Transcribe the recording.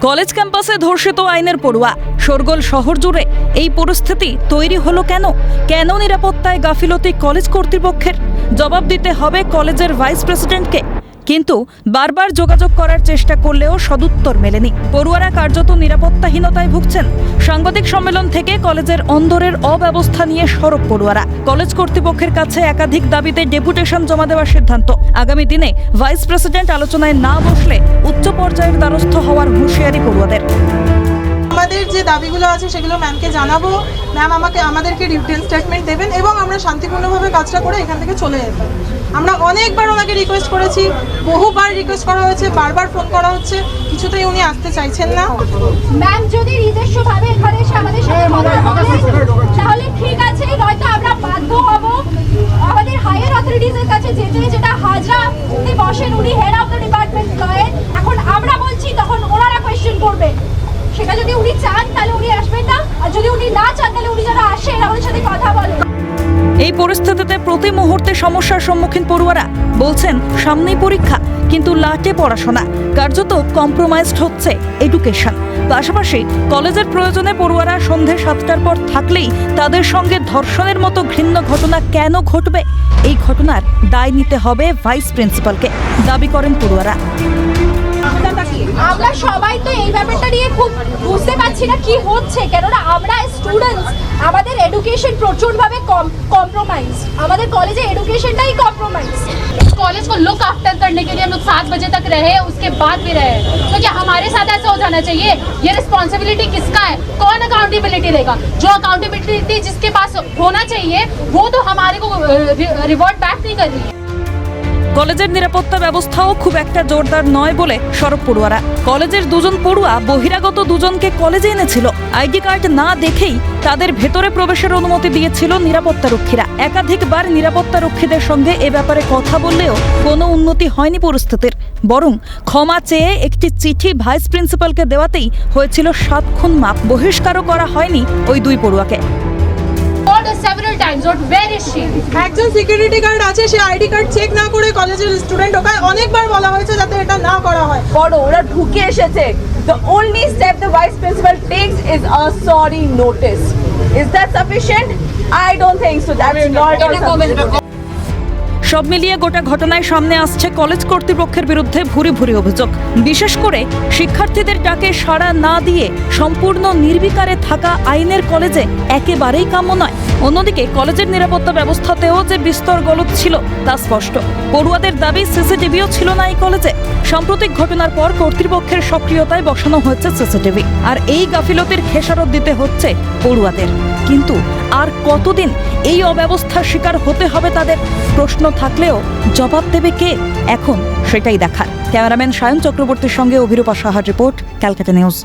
College ক্যাম্পাসে ধর্ষিত আইনের পড়ুয়া। শোরগোল শহর জুড়ে এই পরিস্থিতি তৈরি হলো কেন? কেন নিরাপত্তায় গাফিলতি কলেজ কর্তৃপক্ষের? জবাব দিতে হবে কলেজের ভাইস প্রেসিডেন্টকে। কিন্তু বারবার যোগাযোগ করার চেষ্টা করলেও সদুত্তর মেলেনি। পড়ুয়ারা কার্যত নিরাপত্তাহীনতায় ভুগছেন। সাংবাদিক সম্মেলন থেকে কলেজের অন্দরের অব্যবস্থা নিয়ে সরব পড়ুয়ারা। কলেজ কর্তৃপক্ষের কাছে একাধিক দাবিতে ডেপুটেশন জমা দেওয়ার সিদ্ধান্ত। আগামী দিনে ভাইস প্রেসিডেন্ট আলোচনায় না বসলে উচ্চ পর্যায়ের দ্বারস্থ হওয়ার হুঁশিয়ারি পড়ুয়াদের। আমাদের যে দাবিগুলো আছে সেগুলো ম্যামকে জানাব। ম্যাম আমাকে আমাদেরকে রিটেন স্টেটমেন্ট দেবেন। আমরা শান্তিপূর্ণভাবে কাজটা করে এখান থেকে চলে যেতে আমরা অনেকবার ওনাকে রিকোয়েস্ট করেছি বহুবার রিকোয়েস্ট করা হয়েছে বারবার ফোন করা হচ্ছে কিছুতেই উনি আসতে চাইছেন না। ম্যাম যদি নিজস্ব ভাবে এখানে এসে আমাদের সাথে কথা বলে তাহলে ঠিক আছে নয়তো আমরা বাধ্য হব। আমাদের হায়ার অথরিটিজের কাছে যেতে যেটা হাজরা উনি বসেন উনি হেড অফ দ্য ডিপার্টমেন্ট এখন আমরা বলছি তখন ওনারা কোয়েশ্চেন করবে। সেটা যদি উনি চান, তাহলে উনি আসবেন না। আর যদি উনি না চান, তাহলে উনি যেন আসেন আমাদের সাথে কথা বলেন এই পরিস্থিতিতে প্রতি মুহূর্তে সমস্যার সম্মুখীন পড়ুয়ারা বলছেন, সামনেই পরীক্ষা, কিন্তু লাটে পড়াশোনা। কার্যত কম্প্রোমাইজড হচ্ছে এডুকেশন পাশাপাশি কলেজের প্রয়োজনে পড়ুয়ারা সন্ধে সাতটার পর থাকলেই তাদের সঙ্গে ধর্ষণের মতো ঘৃণ্য ঘটনা কেন ঘটবে? এই ঘটনার দায় নিতে হবে ভাইস প্রিন্সিপালকে দাবি করেন পড়ুয়ারা। আমরা সবাই তো এই ব্যাপারটা নিয়ে খুব বুঝতে পারছি না কি হচ্ছে কেননা আমরা স্টুডেন্টস আমাদের এডুকেশন প্রচুরভাবে কম্প্রোমাইজ আমাদের কলেজে এডুকেশনটাই কম্প্রোমাইজ कॉलेज को लुक आफ्टर करने के लिए हम लोग सात बजे तक रहे उसके बाद भी रहे तो क्या हमारे साथ ऐसा हो जाना चाहिए ये रिस्पॉन्सिबिलिटी किसका है कौन अकाउंटेबिलिटी लेगा जो अकाउंटेबिलिटी जिसके पास होना चाहिए वो तो हमारे को रिवॉर्ड बैक नहीं कर रही है কলেজের নিরাপত্তা ব্যবস্থাও খুব একটা জোরদার নয় বলে সড়ক পড়ুয়ারা। কলেজের দুজন পড়ুয়া বহিরাগত দুজনকে কলেজে এনেছিল। আইডি কার্ড না দেখেই তাদের ভেতরে প্রবেশের অনুমতি দিয়েছিল নিরাপত্তা রক্ষীরা একাধিকবার নিরাপত্তা রক্ষীদের সঙ্গে এ ব্যাপারে কথা বললেও কোনো উন্নতি হয়নি পরিস্থিতির। বরং ক্ষমা চেয়ে একটি চিঠি ভাইস প্রিন্সিপালকে দেওয়াতেই হয়েছিল সাত খুন মাপ। বহিষ্কারও করা হয়নি ওই দুই পড়ুয়াকে। একজন সিকিউরিটি গার্ড আছে সে আইডি কার্ড চেক না করে কলেজের স্টুডেন্ট ওকে অনেকবার বলা হয়েছে যাতে এটা না করা হয়। বড় ওরা ঢুকে এসেছে। The only step the vice principal takes is a sorry notice is that sufficient I don't think so that's not সব মিলিয়ে গোটা ঘটনায় সামনে আসছে কলেজ কর্তৃপক্ষের বিরুদ্ধে ভুরি ভুরি অভিযোগ। বিশেষ করে শিক্ষার্থীদের ডাকে সাড়া না দিয়ে সম্পূর্ণ নির্বিকারে থাকা আইনের কলেজে একেবারেই কাম্য নয়। অন্যদিকে কলেজের নিরাপত্তা ব্যবস্থাতেও যে বিস্তর গলত ছিল তা স্পষ্ট। পড়ুয়াদের দাবি সিসিটিভিও ছিল না এই কলেজে। সাম্প্রতিক ঘটনার পর কর্তৃপক্ষের সক্রিয়তায় বসানো হয়েছে সিসিটিভি। আর এই গাফিলতির খেসারত দিতে হচ্ছে পড়ুয়াদের। কিন্তু আর কতদিন এই অব্যবস্থার শিকার হতে হবে তাদের? প্রশ্ন থাকলেও জবাব দেবে কে? এখন সেটাই দেখার। ক্যামেরাম্যান সায়ন চক্রবর্তীর সঙ্গে অভিরূপা সাহার রিপোর্ট, ক্যালকাটা নিউজ।